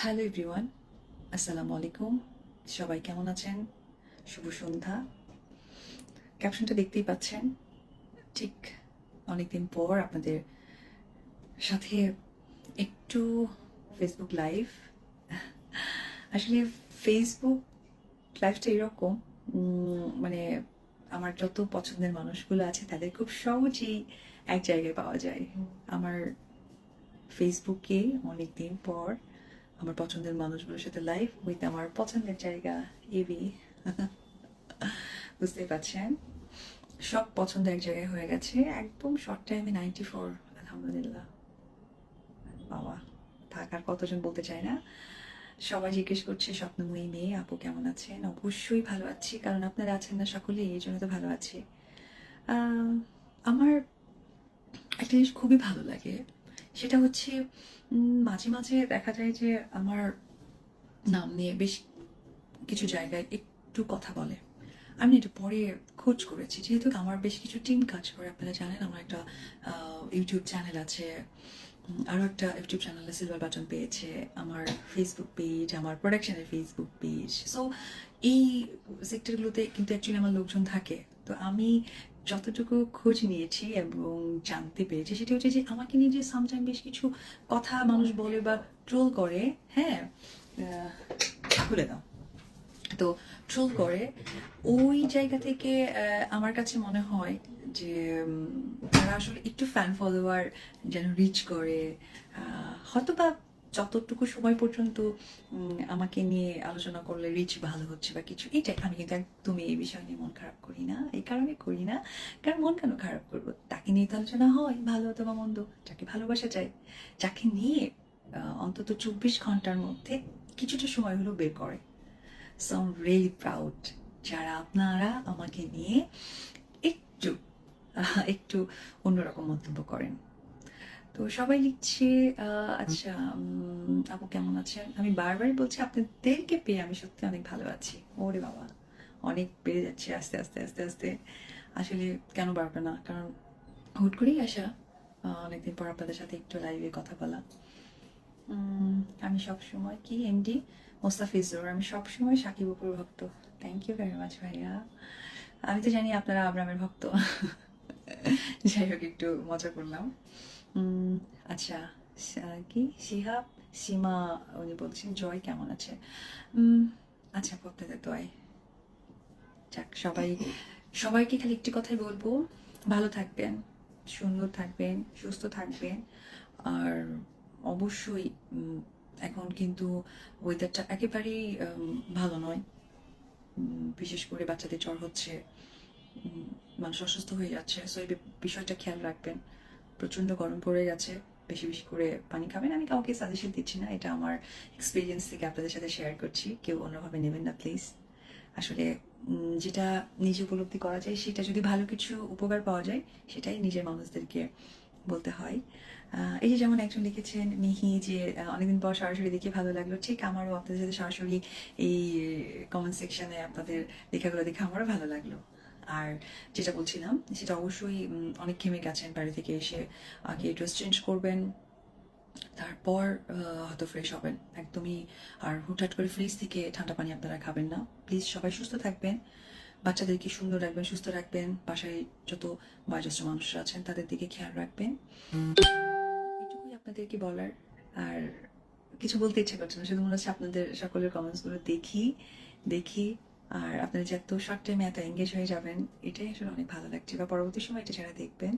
Hello everyone আসসালামু আলাইকুম সবাই কেমন আছেন? শুভ সন্ধ্যা। ক্যাপশনটা দেখতেই পাচ্ছেন। ঠিক অনেকদিন পর আপনাদের সাথে একটু ফেসবুক লাইভ আসলে ফেসবুক লাইভটা এরকম মানে আমার যত পছন্দের মানুষগুলো আছে, তাদের খুব সহজেই এক জায়গায় পাওয়া যায়। আমার ফেসবুকে অনেকদিন পর আমার পছন্দের মানুষগুলোর সাথে লাইফ উইথ আমার পছন্দের জায়গা এবি বুঝতেই পারছেন? সব পছন্দ এক জায়গায় হয়ে গেছে। একদম শর্ট টাইমে নাইনটি ফোর আলহামদুলিল্লাহ। বাবা, থাকার কতজন বলতে চায় না? সবাই জিজ্ঞেস করছে, স্বপ্নময়ী মেয়ে, আপু কেমন আছেন? অবশ্যই ভালো আছি, কারণ আপনারা আছেন না সকলেই, এই জন্য তো ভালো আছি। আমার একটা জিনিস খুবই ভালো লাগে। সেটা হচ্ছে মাঝে মাঝে দেখা যায় যে আমার নাম নিয়ে বেশ কিছু জায়গায় একটু কথা বলে। আমি এটা পরে খোঁজ করেছি। যেহেতু আমার বেশ কিছু টিম কাজ করে, আপনারা জানেন আমার একটা ইউটিউব চ্যানেল আছে আরও একটা ইউটিউব চ্যানেলে সিলভার বাটন পেয়েছে, আমার ফেসবুক পেজ আমার প্রোডাকশনের ফেসবুক পেজ সো এই সেক্টরগুলোতে কিন্তু অ্যাকচুয়ালি আমার লোকজন থাকে। তো আমি যতটুকু খোঁজ নিয়েছি এবং জানতে পেরেছি, সেটা হচ্ছে যে আমাকে নিয়ে যে সামটাইম বেশ কিছু কথা মানুষ বলে বা ট্রোল করে হ্যাঁ খুলে দাও। তো ট্রোল করে, ওই জায়গা থেকে আমার কাছে মনে হয় যে তারা আসলে একটু ফ্যান ফলোয়ার যেন রিচ করে হয়তো বা যতটুকু সময় পর্যন্ত আমাকে নিয়ে আলোচনা করলে রিচ ভালো হচ্ছে বা কিছু এটাই আমি কিন্তু একদমই এই বিষয় নিয়ে মন খারাপ করি না, এই কারণে করি না। কারণ মন কেন খারাপ করব? তাকে নিয়ে তো আলোচনা হয়, ভালো অথবা মন্দ। যাকে ভালোবাসা চাই যাকে নিয়ে অন্তত চব্বিশ ঘণ্টার মধ্যে কিছুটা সময় হলো বের করে। সো আম প্রাউড যারা আপনারা আমাকে নিয়ে একটু একটু অন্যরকম মন্তব্য করেন। তো সবাই লিখছে আচ্ছা আপু কেমন আছেন? আমি বারবারই বলছি, আপনাদেরকে পেয়ে আমি সত্যি অনেক ভালো আছি। ওরে বাবা, অনেক বেড়ে যাচ্ছে আস্তে আস্তে আস্তে আস্তে। আসলে কেন পারবে না? কারণ হুট করেই আসা। অনেকদিন পর আপনাদের সাথে একটু লাইভে কথা বলা। আমি সব সময় কি এমডি মোস্তাফিজুর আমি সব সময় সাকিব উপর ভক্ত। থ্যাংক ইউ ভেরি মাচ ভাইয়া। আমি তো জানি আপনারা আব্রামের ভক্ত। যাই হোক, একটু মজা করলাম। আচ্ছা কি সিহাব সীমা উনি বলছেন জয় কেমন আছে আচ্ছা আপনাদের দয় যাক সবাই সবাইকে খালি একটি কথাই বলব ভালো থাকবেন সুন্দর থাকবেন সুস্থ থাকবেন আর অবশ্যই এখন কিন্তু ওয়েদারটা একেবারেই ভালো নয় বিশেষ করে বাচ্চাদের জ্বর হচ্ছে মানুষ অসুস্থ হয়ে যাচ্ছে সো এই বিষয়টা খেয়াল রাখবেন প্রচণ্ড গরম পড়ে গেছে, বেশি বেশি করে পানি খাবেন। আমি কাউকে সাজেশন দিচ্ছি না, এটা আমার এক্সপিরিয়েন্স থেকে আপনাদের সাথে শেয়ার করছি, কেউ অন্যভাবে নেবেন না প্লিজ আসলে যেটা নিজে উপলব্ধি করা যায়, সেটা যদি ভালো কিছু উপকার পাওয়া যায়, সেটাই নিজের মানুষদেরকে বলতে হয়। এই যে যেমন একজন লিখেছেন, মিহি, যে অনেকদিন পর সরাসরি দেখে ভালো লাগল, ঠিক আমারও আপনাদের সাথে সরাসরি এই কমেন্ট সেকশনে আপনাদের লেখাগুলো দেখে আমারও ভালো লাগল। আর যেটা বলছিলাম, সেটা অবশ্যই অনেক ঘেমে গেছেন বাড়ি থেকে এসে, আগে ড্রেস চেঞ্জ করবেন, তারপর হয়তো ফ্রেশ হবেন। একদমই, আর হুটহাট করে ফ্রিজ থেকে ঠান্ডা পানি আপনারা খাবেন না। প্লিজ সবাই সুস্থ থাকবেন, বাচ্চাদেরকে সুন্দর রাখবেন, সুস্থ রাখবেন, বাসায় যত বয়োজ্যেষ্ঠ মানুষরা আছেন, তাদের দিকে খেয়াল রাখবেন। এটুকুই আপনাদেরকে বলার, আর কিছু বলতে ইচ্ছে করছে না, শুধু মনে হচ্ছে আপনাদের সকলের কমেন্টসগুলো দেখি দেখি আর আপনারা যে এত শর্ট টাইমে এত এঙ্গেজ হয়ে যাবেন, এটাই আসলে অনেক ভালো লাগছে। বা পরবর্তী সময় এটা যারা দেখবেন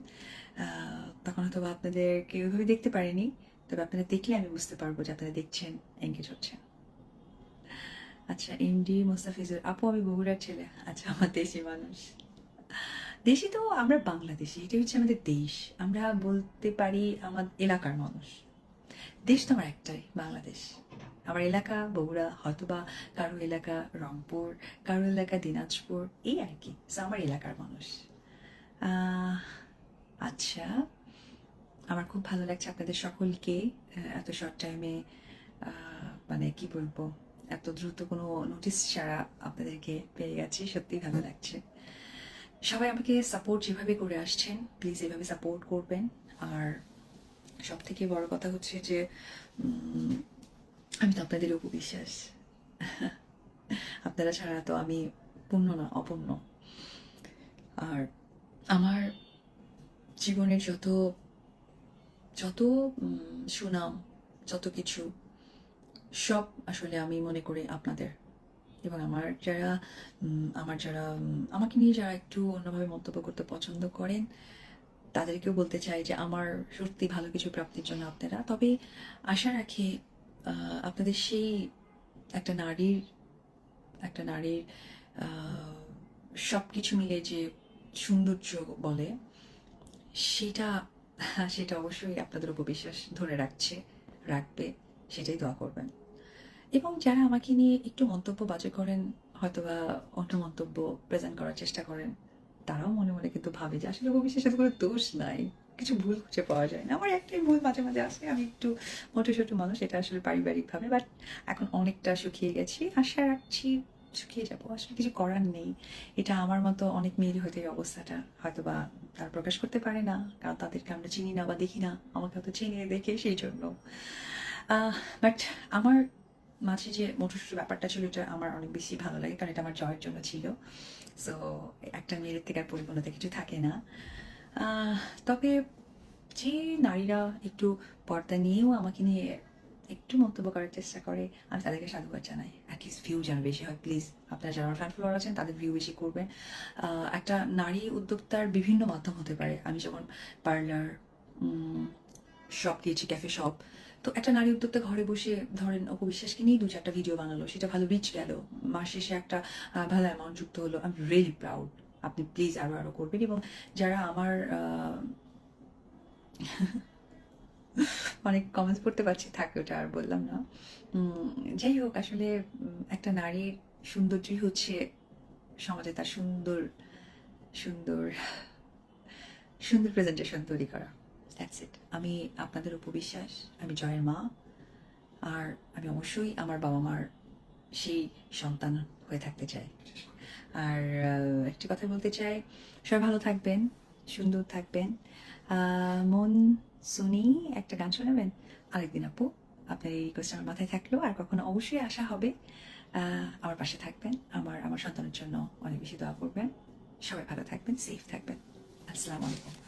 তখন হয়তো আপনাদেরকে ওইভাবে দেখতে পারিনি, তবে আপনারা দেখলে আমি বুঝতে পারব যে আপনারা দেখছেন এঙ্গেজ হচ্ছেন। আচ্ছা এমডি মোস্তাফিজুর আপু, আমি বগুড়ার ছেলে। আচ্ছা আমার দেশি মানুষ। দেশি তো আমরা বাংলাদেশি এটা হচ্ছে আমাদের দেশ। আমরা বলতে পারি আমার এলাকার মানুষ। দেশ তো আমার একটাই, বাংলাদেশ। আমার এলাকা, বগুড়া, হয়তোবা কারও এলাকা, রংপুর কারও এলাকা, দিনাজপুর, এই আর কি। আমার এলাকার মানুষ। আচ্ছা আমার খুব ভালো লাগছে আপনাদের সকলকে এত শর্ট টাইমে মানে কি বলব, এত দ্রুত কোনো নোটিস ছাড়া আপনাদেরকে পেয়ে গেছি সত্যি ভালো লাগছে। সবাই আমাকে সাপোর্ট যেভাবে করে আসছেন প্লিজ এভাবে সাপোর্ট করবেন। আর সব থেকে বড় কথা হচ্ছে যে আমি তো আপনাদের উপবিশ্বাস আপনারা ছাড়া তো আমি পূর্ণ না, অপূর্ণ। আর আমার জীবনের যত যত সুনাম, যত কিছু, সব আসলে আমি মনে করি আপনাদের। এবং আমার যারা আমার যারা আমাকে নিয়ে যারা একটু অন্যভাবে মন্তব্য করতে পছন্দ করেন, তাদেরকেও বলতে চাই যে আমার সত্যি ভালো কিছু প্রাপ্তির জন্য আপনারা। তবে আশা রাখি আপনাদের সেই একটা নারীর একটা নারীর সব কিছু মিলে যে সৌন্দর্য বলে, সেটা সেটা অবশ্যই আপনাদের উপর বিশ্বাস ধরে রাখছে, রাখবে, সেটাই দোয়া করবেন। এবং যারা আমাকে নিয়ে একটু মন্তব্য বাজে করেন, হয়তোবা অন্য মন্তব্য প্রেজেন্ট করার চেষ্টা করেন, তারাও মনে মনে কিন্তু ভাবে যে আসলে অবিশ্বাসের কোনো দোষ নাই। কিছু ভুল খুঁজে পাওয়া যায় না। আমার একটাই ভুল মাঝে মাঝে আসে আমি একটু মোটো ছোটো মানুষ, এটা আসলে পারিবারিকভাবে বাট এখন অনেকটা শুকিয়ে গেছি। আশা রাখছি শুকিয়ে যাব, আসলে কিছু করার নেই। এটা আমার মতো অনেক মেয়ের হয়তো এই অবস্থাটা। হয়তো বা তারা প্রকাশ করতে পারে না, কারণ তাদেরকে আমরা চিনি না বা দেখি না, আমাকে হয়তো চিনি, দেখে সেই জন্য। বাট আমার মাঝে যে মোটর ছোটো ব্যাপারটা ছিল, এটা আমার অনেক বেশি ভালো লাগে, কারণ এটা আমার জয়ের জন্য ছিল। সো একটা মেয়ের থেকে আর পরিপূর্ণতা কিছু থাকে না। তবে যে নারীরা একটু পর্দা নিয়েও আমাকে নিয়ে একটু মন্তব্য করার চেষ্টা করে, আমি তাদেরকে সাধুবাদ জানাই। অ্যাটলিস্ট ভিউ যেন বেশি হয় প্লিজ আপনারা যারা ফ্যান ফলোয়ার আছেন, তাদের ভিউ বেশি করবেন। একটা নারী উদ্যোক্তার বিভিন্ন মাধ্যম হতে পারে। আমি যেমন পার্লার শপ দিয়েছি ক্যাফে শপ তো একটা নারী উদ্যোক্তা ঘরে বসে ধরেন অপবিশ্বাসকে নিয়ে দু চারটা ভিডিও বানালো, সেটা ভালো রিচ গেল। মাস শেষে একটা ভালো অ্যামাউন্ট যুক্ত হলো। আই এম রিয়েলি প্রাউড আপনি প্লিজ আরও আরও করবেন এবং যারা আমার অনেক কমেন্টস পড়তে পারছি, থাকে ওটা আর বললাম না। যাই হোক, আসলে একটা নারীর সৌন্দর্যই হচ্ছে সমাজে তার সুন্দর সুন্দর সুন্দর প্রেজেন্টেশন তৈরি করা। দ্যাটস ইট আমি আপনাদের উপবিশ্বাস, আমি জয়ের মা, আর আমি অবশ্যই আমার বাবা মার সেই সন্তান হয়ে থাকতে চাই। আর একটি কথা বলতে চাই। সবাই ভালো থাকবেন, সুন্দর থাকবেন। মন শুনি একটা গান শোনাবেন? আরেকদিন আপু, আপনার এই রিকোয়েস্ট আমার মাথায় থাকল, আর কখনো অবশ্যই আসা হবে আমার পাশে থাকবেন। আমার আমার সন্তানের জন্য অনেক বেশি দোয়া করবেন। সবাই ভালো থাকবেন সেফ থাকবেন। আসসালামু আলাইকুম।